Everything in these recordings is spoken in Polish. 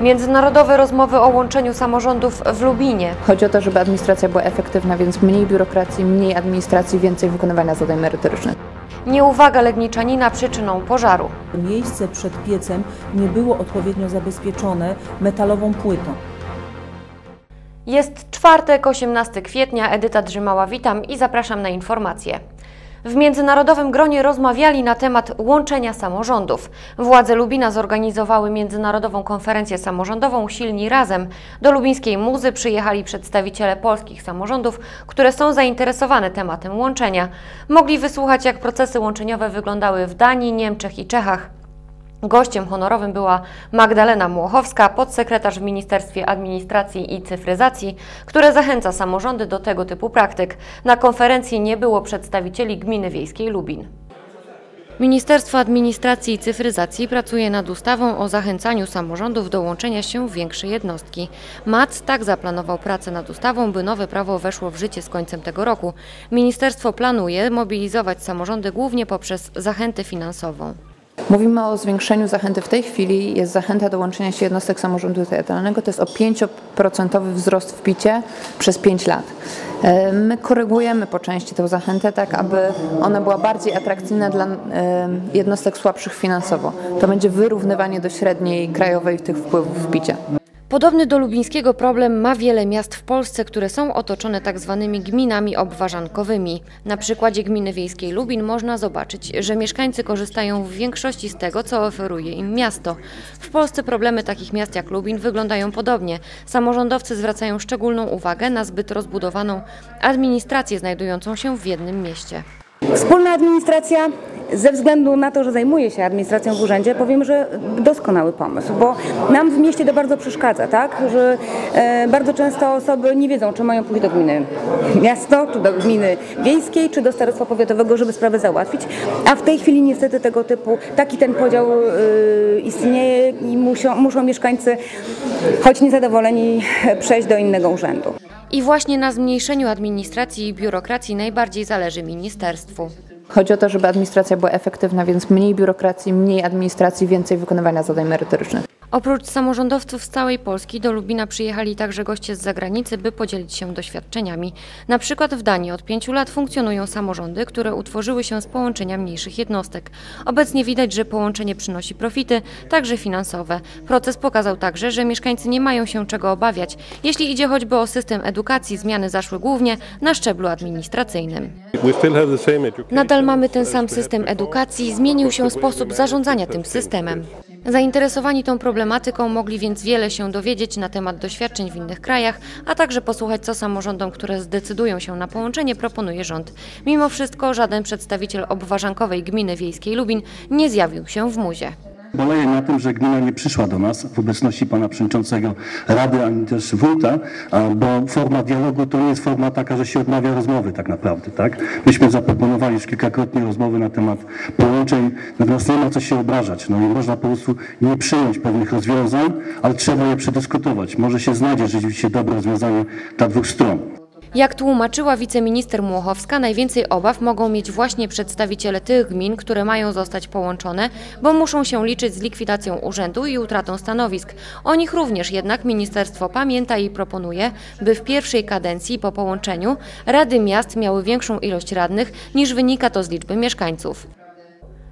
Międzynarodowe rozmowy o łączeniu samorządów w Lubinie. Chodzi o to, żeby administracja była efektywna, więc mniej biurokracji, mniej administracji, więcej wykonywania zadań merytorycznych. Nieuwaga Legniczanina przyczyną pożaru. Miejsce przed piecem nie było odpowiednio zabezpieczone metalową płytą. Jest czwartek, 18 kwietnia. Edyta Drzymała, witam i zapraszam na informacje. W międzynarodowym gronie rozmawiali na temat łączenia samorządów. Władze Lubina zorganizowały międzynarodową konferencję samorządową Silni Razem. Do lubińskiej muzy przyjechali przedstawiciele polskich samorządów, które są zainteresowane tematem łączenia. Mogli wysłuchać, jak procesy łączeniowe wyglądały w Danii, Niemczech i Czechach. Gościem honorowym była Magdalena Młochowska, podsekretarz w Ministerstwie Administracji i Cyfryzacji, które zachęca samorządy do tego typu praktyk. Na konferencji nie było przedstawicieli Gminy Wiejskiej Lubin. Ministerstwo Administracji i Cyfryzacji pracuje nad ustawą o zachęcaniu samorządów do łączenia się w większe jednostki. MAC tak zaplanował pracę nad ustawą, by nowe prawo weszło w życie z końcem tego roku. Ministerstwo planuje mobilizować samorządy głównie poprzez zachętę finansową. Mówimy o zwiększeniu zachęty. W tej chwili jest zachęta do łączenia się jednostek samorządu terytorialnego. To jest o 5% wzrost w picie przez 5 lat. E, my korygujemy po części tę zachętę, tak aby ona była bardziej atrakcyjna dla e, jednostek słabszych finansowo. To będzie wyrównywanie do średniej krajowej tych wpływów w picie. Podobny do lubińskiego problem ma wiele miast w Polsce, które są otoczone tak zwanymi gminami obwarzankowymi. Na przykładzie gminy wiejskiej Lubin można zobaczyć, że mieszkańcy korzystają w większości z tego, co oferuje im miasto. W Polsce problemy takich miast jak Lubin wyglądają podobnie. Samorządowcy zwracają szczególną uwagę na zbyt rozbudowaną administrację znajdującą się w jednym mieście. Wspólna administracja ze względu na to, że zajmuję się administracją w urzędzie, powiem, że doskonały pomysł, bo nam w mieście to bardzo przeszkadza, tak? Że e, bardzo często osoby nie wiedzą, czy mają pójść do gminy miasto, czy do gminy wiejskiej, czy do starostwa powiatowego, żeby sprawę załatwić, a w tej chwili niestety tego typu, taki ten podział e, istnieje i muszą mieszkańcy, choć niezadowoleni, przejść do innego urzędu. I właśnie na zmniejszeniu administracji i biurokracji najbardziej zależy ministerstwu. Chodzi o to, żeby administracja była efektywna, więc mniej biurokracji, mniej administracji, więcej wykonywania zadań merytorycznych. Oprócz samorządowców z całej Polski do Lubina przyjechali także goście z zagranicy, by podzielić się doświadczeniami. Na przykład w Danii od pięciu lat funkcjonują samorządy, które utworzyły się z połączenia mniejszych jednostek. Obecnie widać, że połączenie przynosi profity, także finansowe. Proces pokazał także, że mieszkańcy nie mają się czego obawiać, jeśli idzie choćby o system edukacji. Zmiany zaszły głównie na szczeblu administracyjnym. Nadal mamy ten sam system edukacji, zmienił się sposób zarządzania tym systemem. Zainteresowani tą problematyką mogli więc wiele się dowiedzieć na temat doświadczeń w innych krajach, a także posłuchać, co samorządom, które zdecydują się na połączenie, proponuje rząd. Mimo wszystko żaden przedstawiciel obwarzankowej gminy wiejskiej Lubin nie zjawił się w muzie. Boleję na tym, że gmina nie przyszła do nas w obecności pana przewodniczącego Rady, ani też wójta, bo forma dialogu to nie jest forma taka, że się odmawia rozmowy tak naprawdę, tak? Myśmy zaproponowali już kilkakrotnie rozmowy na temat połączeń, natomiast nie ma co się obrażać. No nie można po prostu nie przyjąć pewnych rozwiązań, ale trzeba je przedyskutować. Może się znajdzie rzeczywiście dobre rozwiązanie dla dwóch stron. Jak tłumaczyła wiceminister Młochowska, najwięcej obaw mogą mieć właśnie przedstawiciele tych gmin, które mają zostać połączone, bo muszą się liczyć z likwidacją urzędu i utratą stanowisk. O nich również jednak ministerstwo pamięta i proponuje, by w pierwszej kadencji po połączeniu Rady Miast miały większą ilość radnych niż wynika to z liczby mieszkańców.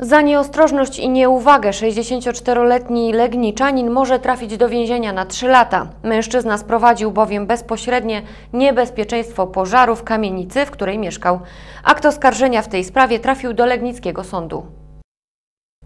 Za nieostrożność i nieuwagę 64-letni Legniczanin może trafić do więzienia na 3 lata. Mężczyzna sprowadził bowiem bezpośrednie niebezpieczeństwo pożaru w kamienicy, w której mieszkał. Akt oskarżenia w tej sprawie trafił do Legnickiego Sądu.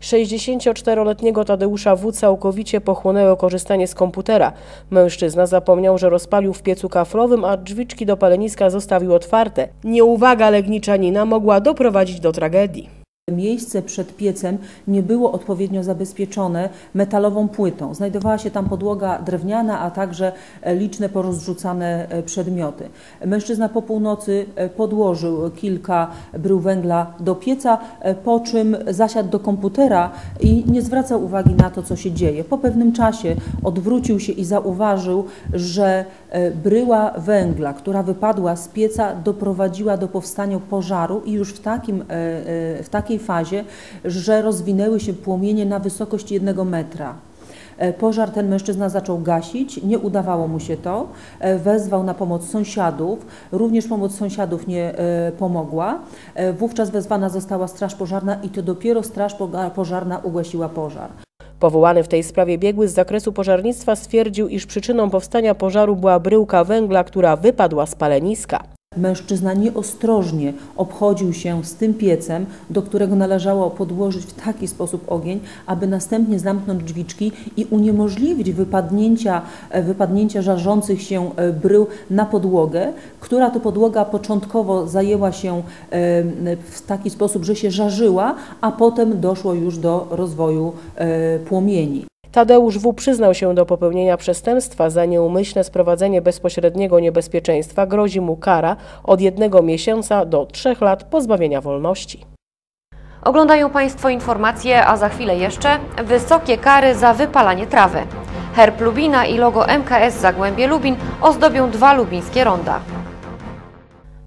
64-letniego Tadeusza W. całkowicie pochłonęło korzystanie z komputera. Mężczyzna zapomniał, że rozpalił w piecu kaflowym, a drzwiczki do paleniska zostawił otwarte. Nieuwaga Legniczanina mogła doprowadzić do tragedii. Miejsce przed piecem nie było odpowiednio zabezpieczone metalową płytą. Znajdowała się tam podłoga drewniana, a także e, liczne porozrzucane e, przedmioty. Mężczyzna po północy e, podłożył kilka brył węgla do pieca, po czym zasiadł do komputera i nie zwracał uwagi na to, co się dzieje. Po pewnym czasie odwrócił się i zauważył, że bryła węgla, która wypadła z pieca, doprowadziła do powstania pożaru i już w takim, w takiej fazie, że rozwinęły się płomienie na wysokość jednego metra. E, Pożar ten mężczyzna zaczął gasić, nie udawało mu się to, E, wezwał na pomoc sąsiadów, również pomoc sąsiadów nie e, pomogła. E, Wówczas wezwana została straż pożarna i to dopiero straż pożarna ugasiła pożar. Powołany w tej sprawie biegły z zakresu pożarnictwa stwierdził, iż przyczyną powstania pożaru była bryłka węgla, która wypadła z paleniska. Mężczyzna nieostrożnie obchodził się z tym piecem, do którego należało podłożyć w taki sposób ogień, aby następnie zamknąć drzwiczki i uniemożliwić wypadnięcia, e, wypadnięcia żarzących się e, brył na podłogę, która to podłoga początkowo zajęła się e, w taki sposób, że się żarzyła, a potem doszło już do rozwoju płomieni. Tadeusz W. przyznał się do popełnienia przestępstwa za nieumyślne sprowadzenie bezpośredniego niebezpieczeństwa. Grozi mu kara od jednego miesiąca do trzech lat pozbawienia wolności. Oglądają Państwo informacje, a za chwilę jeszcze wysokie kary za wypalanie trawy. Herb Lubina i logo MKS Zagłębie Lubin ozdobią dwa lubińskie ronda.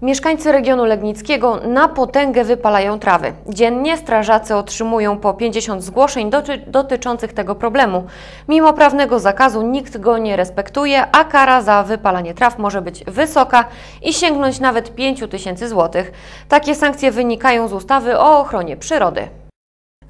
Mieszkańcy regionu legnickiego na potęgę wypalają trawy. Dziennie strażacy otrzymują po 50 zgłoszeń doty dotyczących tego problemu. Mimo prawnego zakazu nikt go nie respektuje, a kara za wypalanie traw może być wysoka i sięgnąć nawet 5 tysięcy złotych. Takie sankcje wynikają z ustawy o ochronie przyrody.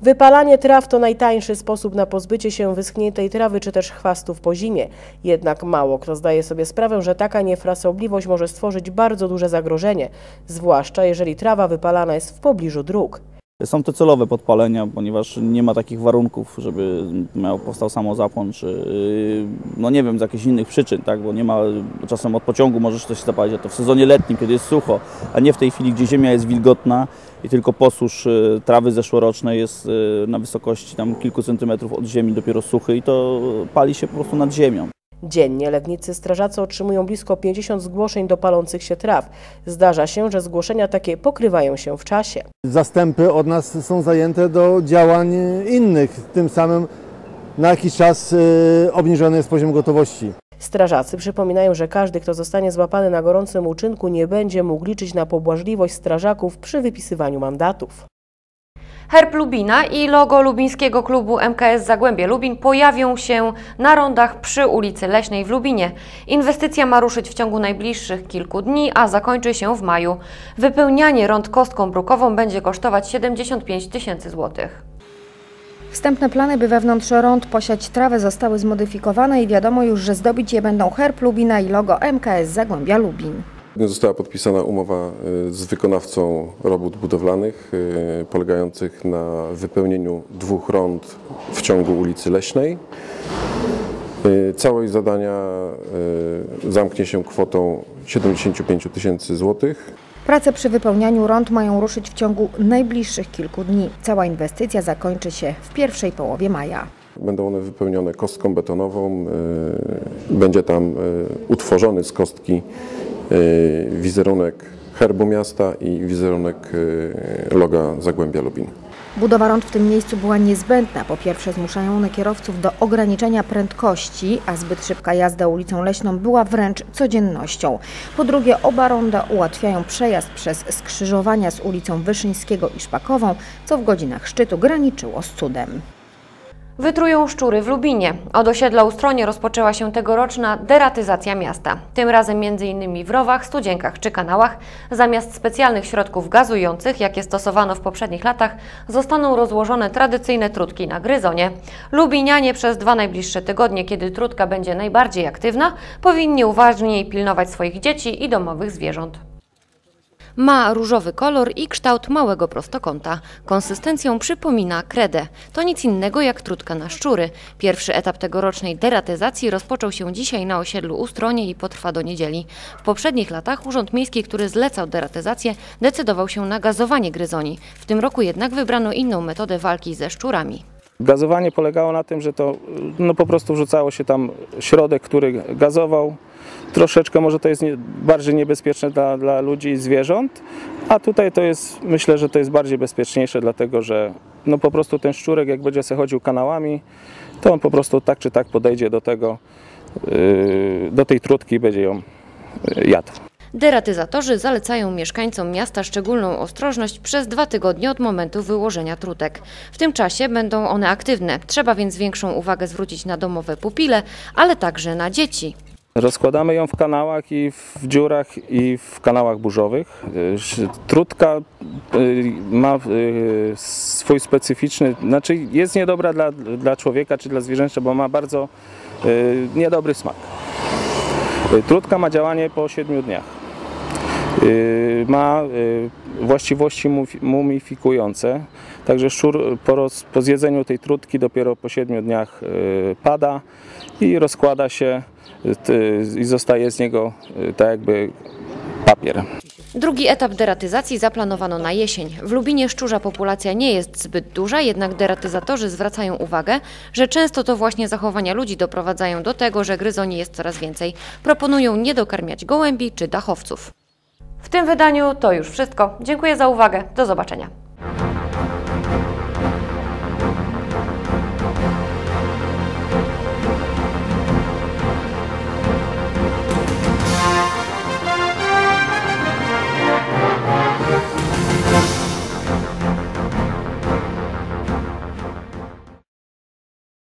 Wypalanie traw to najtańszy sposób na pozbycie się wyschniętej trawy czy też chwastów po zimie. Jednak mało kto zdaje sobie sprawę, że taka niefrasobliwość może stworzyć bardzo duże zagrożenie, zwłaszcza jeżeli trawa wypalana jest w pobliżu dróg. Są to celowe podpalenia, ponieważ nie ma takich warunków, żeby miał, powstał samozapłon, czy yy, no nie wiem, z jakichś innych przyczyn, tak? bo nie ma, czasem od pociągu możesz coś zapalić, a to w sezonie letnim, kiedy jest sucho, a nie w tej chwili, gdzie ziemia jest wilgotna i tylko posusz yy, trawy zeszłorocznej jest yy, na wysokości tam kilku centymetrów od ziemi dopiero suchy i to pali się po prostu nad ziemią. Dziennie legnicy strażacy otrzymują blisko 50 zgłoszeń do palących się traw. Zdarza się, że zgłoszenia takie pokrywają się w czasie. Zastępy od nas są zajęte do działań innych, tym samym na jakiś czas y, obniżony jest poziom gotowości. Strażacy przypominają, że każdy, kto zostanie złapany na gorącym uczynku, nie będzie mógł liczyć na pobłażliwość strażaków przy wypisywaniu mandatów. Herb Lubina i logo lubińskiego klubu MKS Zagłębie Lubin pojawią się na rondach przy ulicy Leśnej w Lubinie. Inwestycja ma ruszyć w ciągu najbliższych kilku dni, a zakończy się w maju. Wypełnianie rond kostką brukową będzie kosztować 75 tysięcy złotych. Wstępne plany, by wewnątrz rąd posiać trawę zostały zmodyfikowane i wiadomo już, że zdobić je będą herb Lubina i logo MKS Zagłębia Lubin. Została podpisana umowa y, z wykonawcą robót budowlanych y, polegających na wypełnieniu dwóch rond w ciągu ulicy Leśnej. Y, Całość zadania zamknie się kwotą 75 tysięcy złotych. Prace przy wypełnianiu rąd mają ruszyć w ciągu najbliższych kilku dni. Cała inwestycja zakończy się w pierwszej połowie maja. Będą one wypełnione kostką betonową. y, Będzie tam y, utworzony z kostki y, wizerunek herbu miasta i wizerunek loga Zagłębia Lubin. Budowa rąd w tym miejscu była niezbędna. Po pierwsze zmuszają one kierowców do ograniczenia prędkości, a zbyt szybka jazda ulicą Leśną była wręcz codziennością. Po drugie oba ronda ułatwiają przejazd przez skrzyżowania z ulicą Wyszyńskiego i Szpakową, co w godzinach szczytu graniczyło z cudem. Wytrują szczury w Lubinie. Od osiedla Ustronie rozpoczęła się tegoroczna deratyzacja miasta. Tym razem m.in. w rowach, studzienkach czy kanałach zamiast specjalnych środków gazujących, jakie stosowano w poprzednich latach, zostaną rozłożone tradycyjne trutki na gryzonie. Lubinianie przez dwa najbliższe tygodnie, kiedy trutka będzie najbardziej aktywna, powinni uważniej pilnować swoich dzieci i domowych zwierząt. Ma różowy kolor i kształt małego prostokąta. Konsystencją przypomina kredę. To nic innego jak trutka na szczury. Pierwszy etap tegorocznej deratyzacji rozpoczął się dzisiaj na osiedlu Ustronie i potrwa do niedzieli. W poprzednich latach Urząd Miejski, który zlecał deratyzację, decydował się na gazowanie gryzoni. W tym roku jednak wybrano inną metodę walki ze szczurami. Gazowanie polegało na tym, że to no, po prostu wrzucało się tam środek, który gazował. Troszeczkę może to jest nie, bardziej niebezpieczne dla, dla ludzi i zwierząt, a tutaj to jest, myślę, że to jest bardziej bezpieczniejsze, dlatego że no, po prostu ten szczurek, jak będzie sobie chodził kanałami, to on po prostu tak czy tak podejdzie do tego, yy, do tej trutki i będzie ją yy, jadł. Deratyzatorzy zalecają mieszkańcom miasta szczególną ostrożność przez dwa tygodnie od momentu wyłożenia trutek. W tym czasie będą one aktywne, trzeba więc większą uwagę zwrócić na domowe pupile, ale także na dzieci. Rozkładamy ją w kanałach i w dziurach i w kanałach burzowych. Trutka y, ma y, swój specyficzny, znaczy jest niedobra dla, dla człowieka czy dla zwierzęcia, bo ma bardzo y, niedobry smak. Trutka ma działanie po 7 dniach. Ma właściwości mumifikujące, także szczur po, roz, po zjedzeniu tej trutki dopiero po 7 dniach pada i rozkłada się i zostaje z niego y, tak jakby papier. Drugi etap deratyzacji zaplanowano na jesień. W Lubinie szczurza populacja nie jest zbyt duża, jednak deratyzatorzy zwracają uwagę, że często to właśnie zachowania ludzi doprowadzają do tego, że gryzoni jest coraz więcej. Proponują nie dokarmiać gołębi czy dachowców. W tym wydaniu to już wszystko. Dziękuję za uwagę. Do zobaczenia.